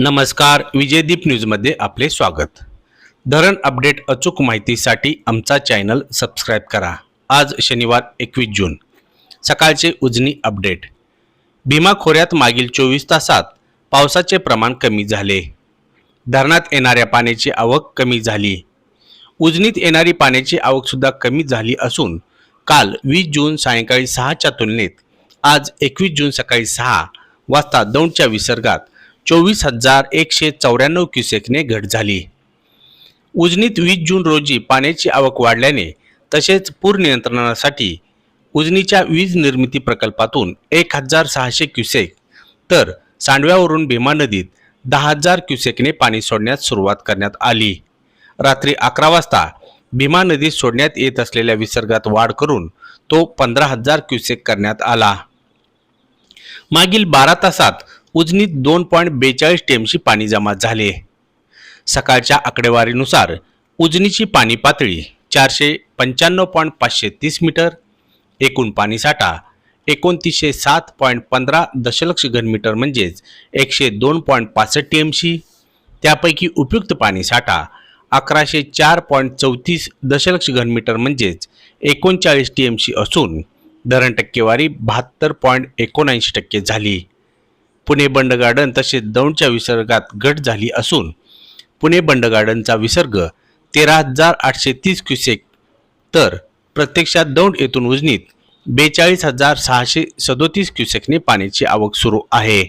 नमस्कार विजयदीप न्यूजमध्ये आपले स्वागत. धरण अपडेट अचूक माहितीसाठी आमचा चॅनल सबस्क्राईब करा. आज शनिवार एकवीस जून. सकाळचे उजनी अपडेट. भीमा खोऱ्यात मागील चोवीस तासात पावसाचे प्रमाण कमी झाले. धरणात येणाऱ्या पाण्याची आवक कमी झाली. उजनीत येणारी पाण्याची आवकसुद्धा कमी झाली असून काल वीस जून सायंकाळी सहाच्या तुलनेत आज एकवीस जून सकाळी सहा वाजता दौंडच्या विसर्गात चोवीस हजार एकशे चौऱ्याण्णव क्युसेकने घट झाली. उजनीत वीस जून रोजी पाण्याची आवक वाढल्याने तसेच पूर नियंत्रणासाठी उजनीच्या वीज निर्मिती प्रकल्पातून एक हजार सहाशे क्युसेक तर सांडव्यावरून भीमा नदीत दहा हजार क्युसेकने पाणी सोडण्यास सुरुवात करण्यात आली. रात्री अकरा वाजता भीमा नदीत सोडण्यात येत असलेल्या विसर्गात वाढ करून तो पंधरा हजार क्युसेक करण्यात आला. मागील बारा तासात उजनीत दोन पॉईंट बेचाळीस टीएमसी पाणी जमा झाले. सकाळच्या आकडेवारीनुसार उजनीची पाणी पातळी चारशे पंच्याण्णव पॉईंट पाचशे तीस मीटर एकूण पाणीसाठा एकोणतीसशे सात पॉईंट पंधरा दशलक्ष घनमीटर म्हणजेच एकशे दोन पॉईंट पासष्ट टी त्यापैकी उपयुक्त पाणीसाठा अकराशे चार पॉईंट चौतीस दशलक्ष घनमीटर म्हणजेच एकोणचाळीस टी एमशी असून धरण टक्केवारी बहात्तर पॉईंट एकोणऐंशी टक्के झाली. पुणे बंड गार्डन तसेच दौंडच्या विसर्गात घट झाली असून पुणे बंड गार्डनचा विसर्ग तेरा हजार आठशे तीस क्युसेक तर प्रत्यक्षात दौंड येथून उजनीत बेचाळीस हजार सहाशे सदोतीस क्युसेकने पाण्याची आवक सुरू आहे.